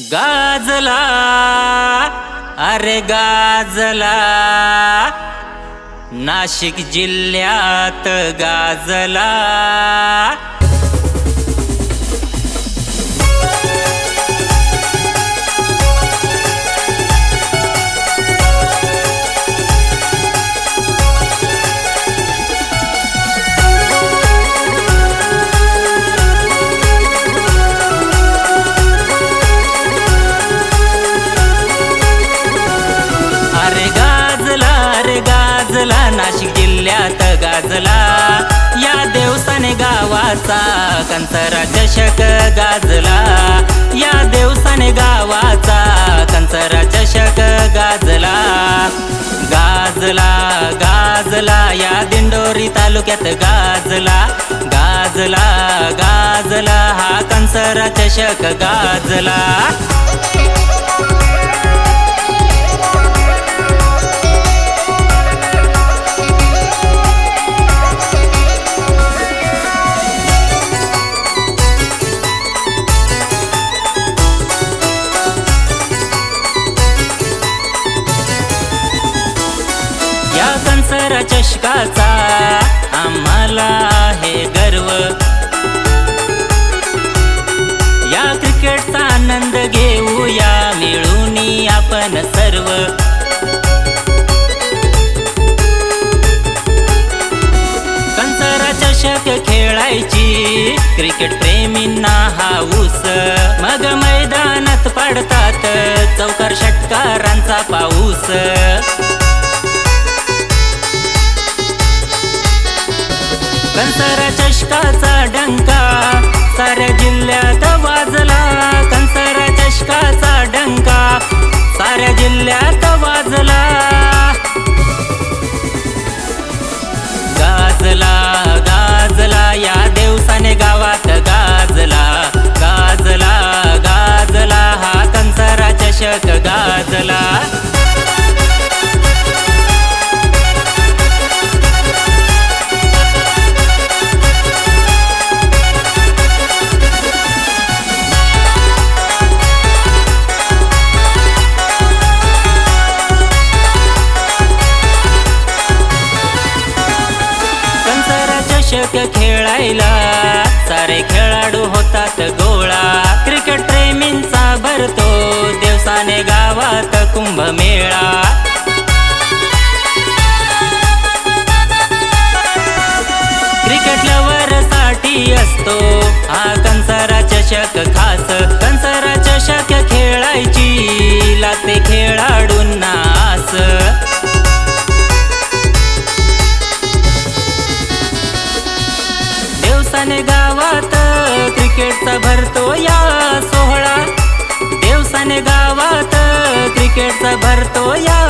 गाजला अरे गाजला नाशिक जिल्ह्यात गाजला. गाजला. या देवसाने गावाचा कंचरा चषक गाजला. या देवसाने गावाचा कंचरा चषक गाजला. गाजला गाजला या दिंडोरी तालुक्यात गाजला. गाजला गाजला हा कंचरा चषक गाजला. चषकाचा आम्हाला आहे गर्व. या क्रिकेटचा आनंद घेऊया मिळून आपण सर्व. कंसरा चषक खेळायची क्रिकेट प्रेमींना हाऊस मग मैदानात पडतात चौकार षटकारांचा पाऊस. कंसारा चषकाचा डंका. साऱ्या जिल्ह्यात वाजला कंसारा चषकाचा डंका. साऱ्या जिल्ह्यात वाजला. गाजला गाजला या देवसाने गावात गाजला. गाजला गाजला हा कंसारा चषक गाजला. चषक खेळायला. सारे खेळाडू होतात गोळा. क्रिकेट प्रेमींचा भरतो. दिवसाने गावात कुंभमेळा. भरतो या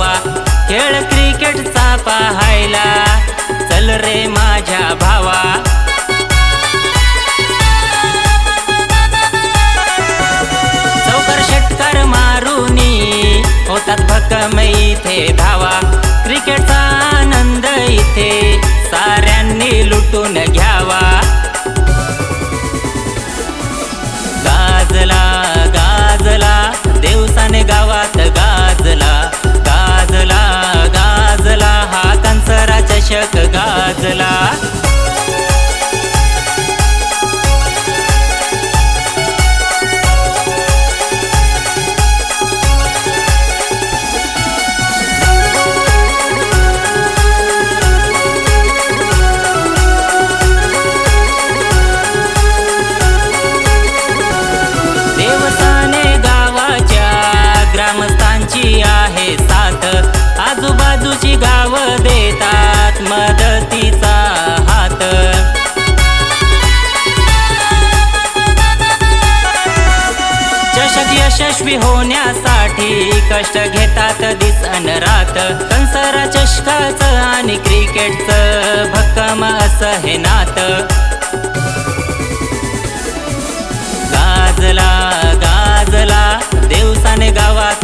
भावा खेळ क्रिकेटचा पाहायला. चल रे माझ्या भावा. चौकार षटकार मारुनी होतात भक्कम इथे धावा. क्रिकेट कंसरा गाजला. यशस्वी होण्यासाठी कष्ट घेतात दिस अन रात. कंसरा चषकाचं आणि क्रिकेटचं भक्कम असं हे नात. गाजला गाजला देवसाने गावात